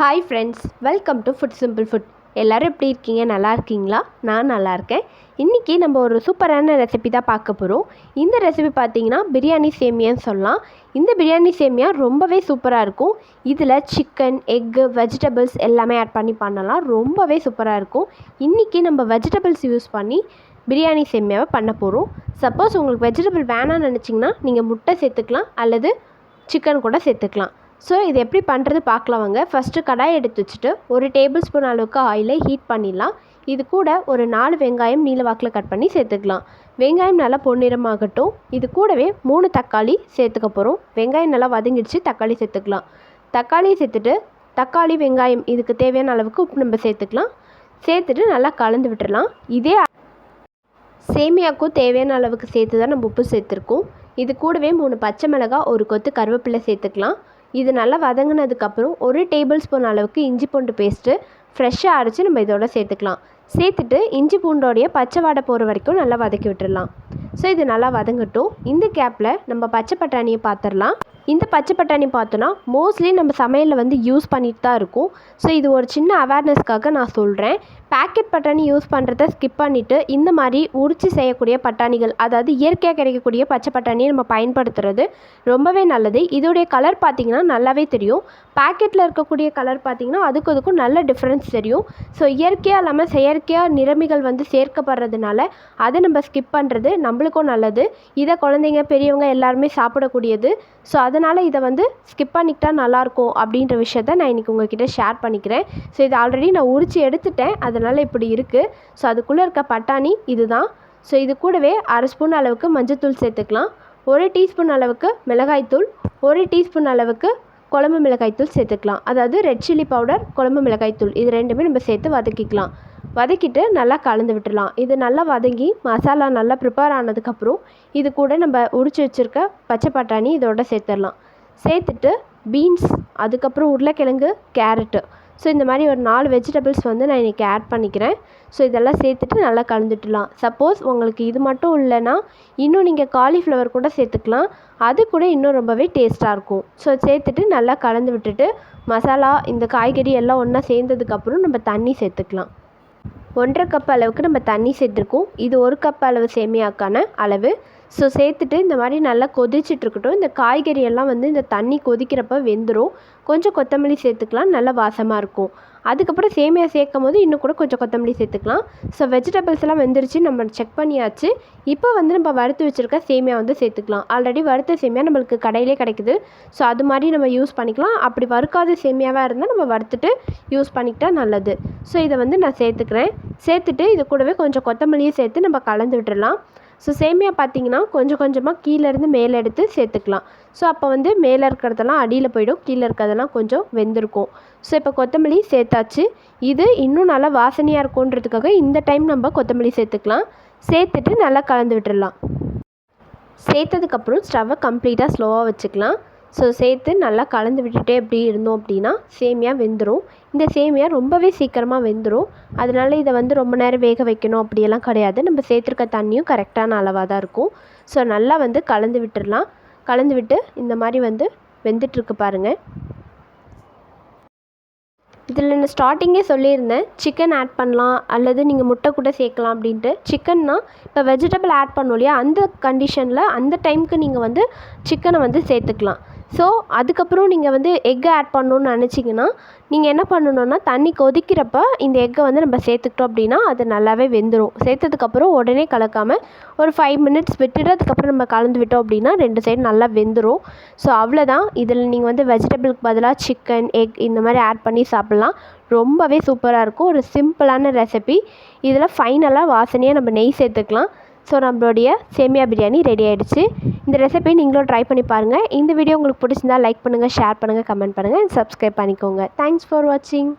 Hi friends welcome to food simple food எல்லோரும் எப்படி இருக்கீங்க? நல்லா இருக்கீங்களா? நான் நல்லா இருக்கேன். இன்றைக்கி நம்ம ஒரு சூப்பரான ரெசிபி தான் பார்க்க போகிறோம் இந்த ரெசிபி பார்த்தீங்கன்னா பிரியாணி சேமியான்னு சொல்லலாம். இந்த பிரியாணி சேமியா ரொம்பவே சூப்பராக இருக்கும். இதில் சிக்கன் எக்கு வெஜிடபிள்ஸ் எல்லாமே ஆட் பண்ணி பண்ணலாம். ரொம்பவே சூப்பராக இருக்கும். இன்றைக்கி நம்ம வெஜிடபிள்ஸ் யூஸ் பண்ணி பிரியாணி சேமியாவை பண்ண போகிறோம் சப்போஸ் உங்களுக்கு வெஜிடபிள் வேணாம்னு நினச்சிங்கன்னா நீங்கள் முட்டை சேர்த்துக்கலாம். அல்லது சிக்கன் கூட சேர்த்துக்கலாம். ஸோ இது எப்படி பண்ணுறது பார்க்கலாம் வாங்க ஃபஸ்ட்டு கடாய் எடுத்து வச்சுட்டு ஒரு டேபிள் ஸ்பூன் அளவுக்கு ஆயிலை ஹீட் பண்ணிடலாம். இது கூட ஒரு நாலு வெங்காயம் நீல வாக்கில் கட் பண்ணி சேர்த்துக்கலாம். வெங்காயம் நல்லா பொன்னிறமாகட்டும். இது கூடவே மூணு தக்காளி சேர்த்துக்க போகிறோம் வெங்காயம் நல்லா வதங்கிடுச்சு தக்காளி சேர்த்துக்கலாம். தக்காளி சேர்த்துட்டு தக்காளி வெங்காயம் இதுக்கு தேவையான அளவுக்கு உப்பு நம்ம சேர்த்துக்கலாம். சேர்த்துட்டு நல்லா கலந்து விட்டுடலாம். இதே சேமியாக்கும் தேவையான அளவுக்கு சேர்த்து தான் நம்ம உப்பு சேர்த்துருக்கோம். இது கூடவே மூணு பச்சை மிளகாய் ஒரு கொத்து கருவேப்பிலை சேர்த்துக்கலாம். இது நல்லா வதங்கினதுக்கப்புறம் ஒரு டேபிள் ஸ்பூன் அளவுக்கு இஞ்சி பூண்டு பேஸ்ட்டு ஃப்ரெஷ்ஷாக அரைச்சி நம்ம இதோட சேர்த்துக்கலாம். சேர்த்துட்டு இஞ்சி பூண்டோடைய பச்சை வாடை போகிற வரைக்கும் நல்லா வதக்கி விட்டுடலாம் ஸோ இது நல்லா வதங்கட்டும். இந்த கேப்பில் நம்ம பச்சை பட்டாணியை பார்த்துடலாம் இந்த பச்சை பட்டாணி பார்த்தோன்னா மோஸ்ட்லி நம்ம சமையலில் வந்து யூஸ் பண்ணிட்டு தான் இருக்கும். ஸோ இது ஒரு சின்ன அவேர்னஸ்க்காக நான் சொல்கிறேன் பேக்கெட் பட்டாணி யூஸ் பண்ணுறத ஸ்கிப் பண்ணிவிட்டு இந்த மாதிரி உரித்து செய்யக்கூடிய பட்டாணிகள் அதாவது இயற்கையாக கிடைக்கக்கூடிய பச்சை பட்டாணியை நம்ம பயன்படுத்துறது ரொம்பவே நல்லது. இதோடைய கலர் பார்த்திங்கன்னா நல்லாவே தெரியும். பேக்கெட்டில் இருக்கக்கூடிய கலர் பார்த்திங்கன்னா அதுக்கும் அதுக்கும் நல்ல டிஃப்ரென்ஸ் தெரியும். ஸோ இயற்கையாக இல்லாமல் செயற்கையாக நிறமிகள் வந்து சேர்க்கப்படுறதுனால அதை நம்ம ஸ்கிப் பண்ணுறது நம்மளுக்கும் நல்லது. இதை குழந்தைங்க பெரியவங்க எல்லாருமே சாப்பிடக்கூடியது. ஸோ அதனால் இதை வந்து ஸ்கிப் பண்ணிக்கிட்டா நல்லாயிருக்கும் அப்படின்ற விஷயத்த நான் இன்றைக்கி உங்கள்கிட்ட ஷேர் பண்ணிக்கிறேன். ஸோ இது ஆல்ரெடி நான் உரித்து எடுத்துட்டேன். அதனால் இப்படி இருக்குது ஸோ அதுக்குள்ளே இருக்க பட்டாணி இதுதான். ஸோ இது கூடவே அரை ஸ்பூன் அளவுக்கு மஞ்சத்தூள் சேர்த்துக்கலாம். ஒரு டீஸ்பூன் அளவுக்கு மிளகாய்த்தூள் ஒரு டீஸ்பூன் அளவுக்கு குழம்பு மிளகாய்த்தூள் சேர்த்துக்கலாம். அதாவது ரெட் சில்லி பவுடர் குழம்பு மிளகாய்த்தூள் இது ரெண்டுமே நம்ம சேர்த்து வதக்கிக்கலாம். வதக்கிட்டு நல்லா கலந்து விட்டுடலாம். இது நல்லா வதங்கி மசாலா நல்லா ப்ரிப்பேர் ஆனதுக்கப்புறம் இது கூட நம்ம உரிச்சு வச்சுருக்க பச்சை பட்டாணி இதோட சேர்த்துடலாம். சேர்த்துட்டு பீன்ஸ் அதுக்கப்புறம் உருளைக்கிழங்கு கேரட்டு ஸோ இந்த மாதிரி ஒரு நாலு வெஜிடபிள்ஸ் வந்து நான் இன்றைக்கி ஆட் பண்ணிக்கிறேன். ஸோ இதெல்லாம் சேர்த்துட்டு நல்லா கலந்துட்டுலாம். சப்போஸ் உங்களுக்கு இது மட்டும் இல்லைன்னா இன்னும் நீங்கள் காலிஃப்ளவர் கூட சேர்த்துக்கலாம். அது கூட இன்னும் ரொம்பவே டேஸ்ட்டாக இருக்கும். ஸோ சேர்த்துட்டு நல்லா கலந்து விட்டுட்டு மசாலா இந்த காய்கறி எல்லாம் ஒன்றா சேர்ந்ததுக்கப்புறம் நம்ம தண்ணி சேர்த்துக்கலாம். ஒன்றரை கப் அளவுக்கு நம்ம தண்ணி சேர்த்துருக்கோம். இது ஒரு கப் அளவு சேமியாக்கான அளவு. ஸோ சேர்த்துட்டு இந்த மாதிரி நல்லா கொதிச்சிட்ருக்கட்டும். இந்த காய்கறி எல்லாம் வந்து இந்த தண்ணி கொதிக்கிறப்ப வெந்துடும் கொஞ்சம் கொத்தமல்லி சேர்த்துக்கலாம். நல்லா வாசமாக இருக்கும். அதுக்கப்புறம் சேமியா சேர்க்கும் போது இன்னும் கூட கொஞ்சம் கொத்தமல்லி சேர்த்துக்கலாம். ஸோ வெஜிடபிள்ஸ் எல்லாம் வெந்துருச்சு. நம்ம செக் பண்ணியாச்சு. இப்போ வந்து நம்ம வறுத்து வச்சுருக்க சேமியா வந்து சேர்த்துக்கலாம். ஆல்ரெடி வறுத்த சேமியா நம்மளுக்கு கடையிலே கிடைக்குது. ஸோ அது மாதிரி நம்ம யூஸ் பண்ணிக்கலாம். அப்படி வறுக்காத சேமியாவாக இருந்தால் நம்ம வறுத்துட்டு யூஸ் பண்ணிக்கிட்டால் நல்லது. ஸோ இதை வந்து நான் சேர்த்துக்கிறேன். சேர்த்துட்டு இது கூடவே கொஞ்சம் கொத்தமல்லியும் சேர்த்து நம்ம கலந்து விட்டுடலாம். ஸோ சேமியா பார்த்தீங்கன்னா கொஞ்சம் கொஞ்சமாக கீழேருந்து மேலே எடுத்து சேர்த்துக்கலாம். ஸோ அப்போ வந்து மேலே இருக்கிறதெல்லாம் அடியில் போயிடும். கீழே இருக்கிறதெல்லாம் கொஞ்சம் வெந்திருக்கும். ஸோ இப்போ கொத்தமல்லி சேர்த்தாச்சு. இது இன்னும் நல்லா வாசனையாக இருக்குன்றதுக்காக இந்த டைம் நம்ம கொத்தமல்லி சேர்த்துக்கலாம். சேர்த்துட்டு நல்லா கலந்து விட்டுடலாம் சேர்த்ததுக்கப்புறம் ஸ்டவ்வை கம்ப்ளீட்டாக ஸ்லோவாக வச்சுக்கலாம். ஸோ சேர்த்து நல்லா கலந்து விட்டுட்டே எப்படி இருந்தோம் அப்படின்னா சேமியா வெந்துடும் இந்த சேமியா ரொம்பவே சீக்கிரமாக வெந்துடும் அதனால இதை வந்து ரொம்ப நேரம் வேக வைக்கணும் அப்படியெல்லாம் கிடையாது. நம்ம சேர்த்துருக்க தண்ணியும் கரெக்டான அளவாக தான் இருக்கும். ஸோ நல்லா வந்து கலந்து விட்டுடலாம். கலந்து விட்டு இந்த மாதிரி வந்து வெந்துட்டுருக்கு பாருங்கள் இதில் நான் ஸ்டார்டிங்கே சொல்லியிருந்தேன். சிக்கன் ஆட் பண்ணலாம். அல்லது நீங்கள் முட்டை கூட சேர்க்கலாம் அப்படின்ட்டு. சிக்கன்னா இப்போ வெஜிடபிள் ஆட் பண்ணோம் இல்லையா? அந்த கண்டிஷனில் அந்த டைமுக்கு நீங்கள் வந்து சிக்கனை வந்து சேர்த்துக்கலாம். ஸோ அதுக்கப்புறம் நீங்கள் வந்து எக்கை ஆட் பண்ணணுன்னு நினச்சிங்கன்னா நீங்கள் என்ன பண்ணணுன்னா தண்ணி கொதிக்கிறப்ப இந்த எக்கை வந்து நம்ம சேர்த்துக்கிட்டோம் அப்படின்னா அது நல்லாவே வெந்துடும் சேர்த்ததுக்கப்புறம் உடனே கலக்காமல் ஒரு ஃபைவ் மினிட்ஸ் விட்டுட்டு அதுக்கப்புறம் நம்ம கலந்து விட்டோம் அப்படின்னா ரெண்டு சைடு நல்லா வெந்துடும் ஸோ அவ்வளோதான் இதில் நீங்கள் வந்து வெஜிடபிளுக்கு பதிலாக சிக்கன் எக் இந்த மாதிரி ஆட் பண்ணி சாப்பிட்லாம். ரொம்பவே சூப்பராக இருக்கும். ஒரு சிம்பிளான ரெசிபி இதில் ஃபைனலாக வாசனையாக நம்ம நெய் சேர்த்துக்கலாம். ஸோ நம்மளுடைய சேமியா பிரியாணி ரெடி ஆகிடுச்சு இந்த ரெசிபி நீங்களும் ட்ரை பண்ணி பாருங்கள் இந்த வீடியோ உங்களுக்கு பிடிச்சிருந்தா லைக் பண்ணுங்கள் ஷேர் பண்ணுங்கள் கமெண்ட் பண்ணுங்கள் சப்ஸ்கிரைப் பண்ணிக்கோங்க. தேங்க்ஸ் ஃபார் வாட்சிங்